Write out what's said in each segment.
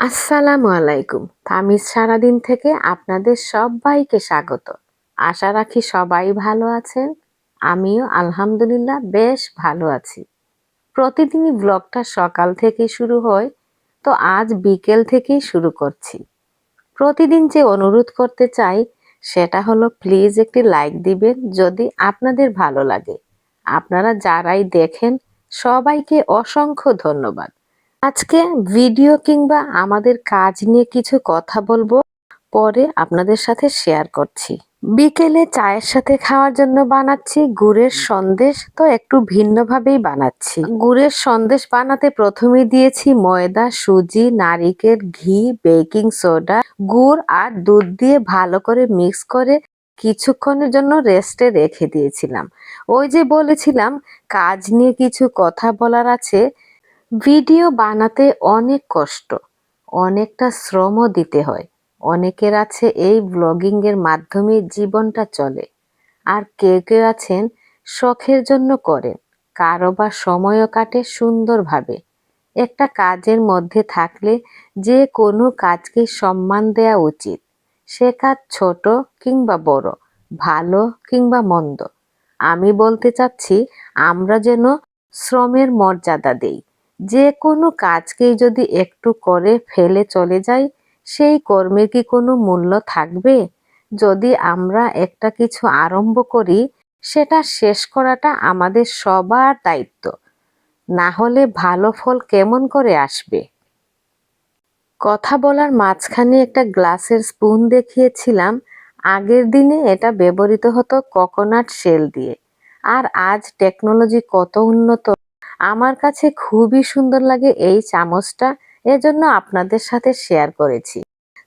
আসসালামু আলাইকুম। তামিজ সারাদিন থেকে আপনাদের সবাইকে স্বাগত। আশা রাখি সবাই ভালো আছেন। আমিও আলহামদুলিল্লাহ বেশ ভালো আছি। প্রতিদিনই ব্লগটা সকাল থেকে শুরু হয়, তো আজ বিকেল থেকেই শুরু করছি। প্রতিদিন যে অনুরোধ করতে চাই, সেটা হলো প্লিজ একটি লাইক দিবেন যদি আপনাদের ভালো লাগে। আপনারা যারাই দেখেন, সবাইকে অসংখ্য ধন্যবাদ। আজকে ভিডিও কিংবা আমাদের কাজ নিয়ে কিছু কথা বলব, পরে আপনাদের সাথে শেয়ার করছি। বিকেলে চায়ের সাথে খাওয়ার জন্য বানাচ্ছি গুড়ের সন্দেশ, তো একটু ভিন্নভাবেই বানাচ্ছি। গুড়ের সন্দেশ বানাতে প্রথমে দিয়েছি ময়দা, সুজি, নারিকেল, ঘি, বেকিং সোডা, গুড় আর দুধ দিয়ে ভালো করে মিক্স করে কিছুক্ষণের জন্য রেস্টে রেখে দিয়েছিলাম। ওই যে বলেছিলাম, কাজ নিয়ে কিছু কথা বলার আছে ভিডিও বানাতে অনেক কষ্ট, অনেকটা শ্রমও দিতে হয়। অনেকের আছে এই ব্লগিংয়ের মাধ্যমে জীবনটা চলে। আর কেউ কেউ আছেন শখের জন্য করেন, কারও বা সময়ও কাটে সুন্দরভাবে। একটা কাজের মধ্যে থাকলে যে কোনো কাজকে সম্মান দেওয়া উচিত। সে কাজ ছোট কিংবা বড়, ভালো কিংবা মন্দ। আমি বলতে চাচ্ছি, আমরা যেন শ্রমের মর্যাদা দেই। যে কোনো কাজকেই যদি একটু করে ফেলে চলে যাই, সেই কর্মের কি কোনো মূল্য থাকবে? যদি আমরা একটা কিছু আরম্ভ করি, সেটা শেষ করাটা আমাদের সবার দায়িত্ব। না হলে ভালো ফল কেমন করে আসবে? কথা বলার মাঝখানে একটা গ্লাসের স্পুন দেখিয়েছিলাম। আগের দিনে এটা ব্যবহৃত হতো কোকোনাট শেল দিয়ে। আর আজ টেকনোলজি কত উন্নত আমার কাছে খুবই সুন্দর লাগে এই চামচটা। এজন্য আপনাদের সাথে শেয়ার করেছি।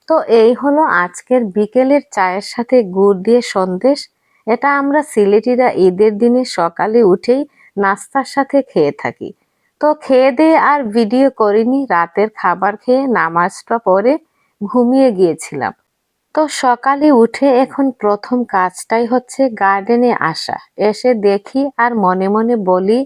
তো এই হলো আজকের বিকেলের চায়ের সাথে গুড় দিয়ে সন্দেশ। এটা আমরা সিলেটিরা ঈদের দিনে সকালে উঠেই নাস্তার সাথে খেয়ে থাকি। তো খেয়ে দিয়ে আর ভিডিও করিনি, রাতের খাবার খেয়ে নামাজটা পরে ঘুমিয়ে গিয়েছিলাম। তো সকালে উঠে এখন প্রথম কাজটাই হচ্ছে গার্ডেনে আসা। এসে দেখি আর মনে মনে বলি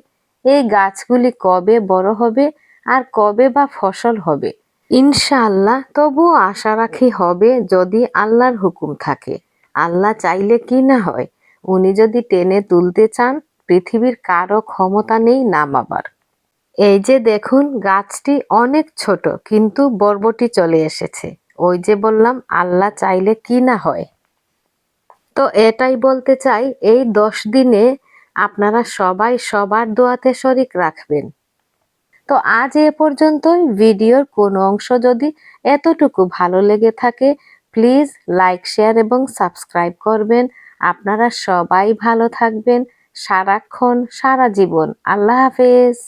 এই গাছগুলি কবে বড় হবে আর কবে বা ফসল হবে? ইনশাআল্লাহ তবুও আশা রাখি হবে যদি আল্লাহর হুকুম থাকে। আল্লাহ চাইলে কি না হয়? উনি যদি টেনে তুলতে চান, পৃথিবীর কারও ক্ষমতা নেই নামাবার এই যে দেখুন, গাছটি অনেক ছোট, কিন্তু বরবটি চলে এসেছে। ওই যে বললাম, আল্লাহ চাইলে কি না হয়? তো এটাই বলতে চাই, এই দশ দিনে আপনারা সবাই সবার দোয়াতে শরিক রাখবেন। তো আজ এ পর্যন্তই। ভিডিওর কোনো অংশ যদি এতটুকু ভালো লেগে থাকে, প্লিজ লাইক, শেয়ার এবং সাবস্ক্রাইব করবেন। আপনারা সবাই ভালো থাকবেন। সারাক্ষণ, সারা জীবন। আল্লাহ হাফেজ।